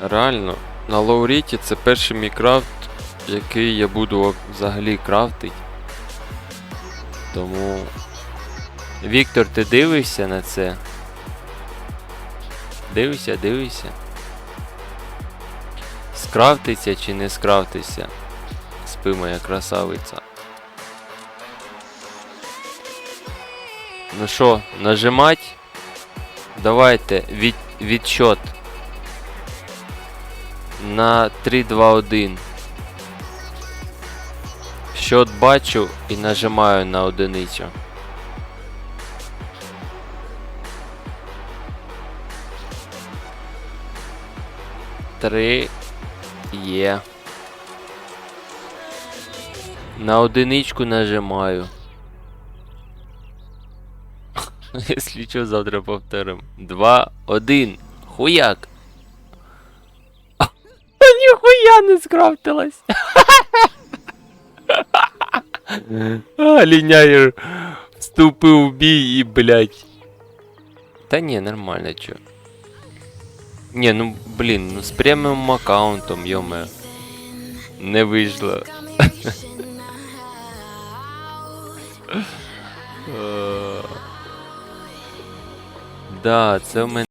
Реально, на Лауріті це перший мій крафт, який я буду взагалі крафтить. Тому. Віктор, ти дивишся на це? Дивишся, дивишся. Скрафтиться чи не скрафтиться? Спи моя красавиця. Ну що, нажимать? Давайте від, відчот. На 3, 2, 1. Щот бачу і нажимаю на одиницю. Три є. На одиничку нажимаю. Если що, завтра повторим. Два, один. Хуяк. ніхуя не скрафтилась. А, ліняєр вступив в бій і, блядь. Та ні, нормально, чо. Ні, ну блін, ну з преміум аккаунтом, йоме. Не вийшло. Е, Да, це в мене.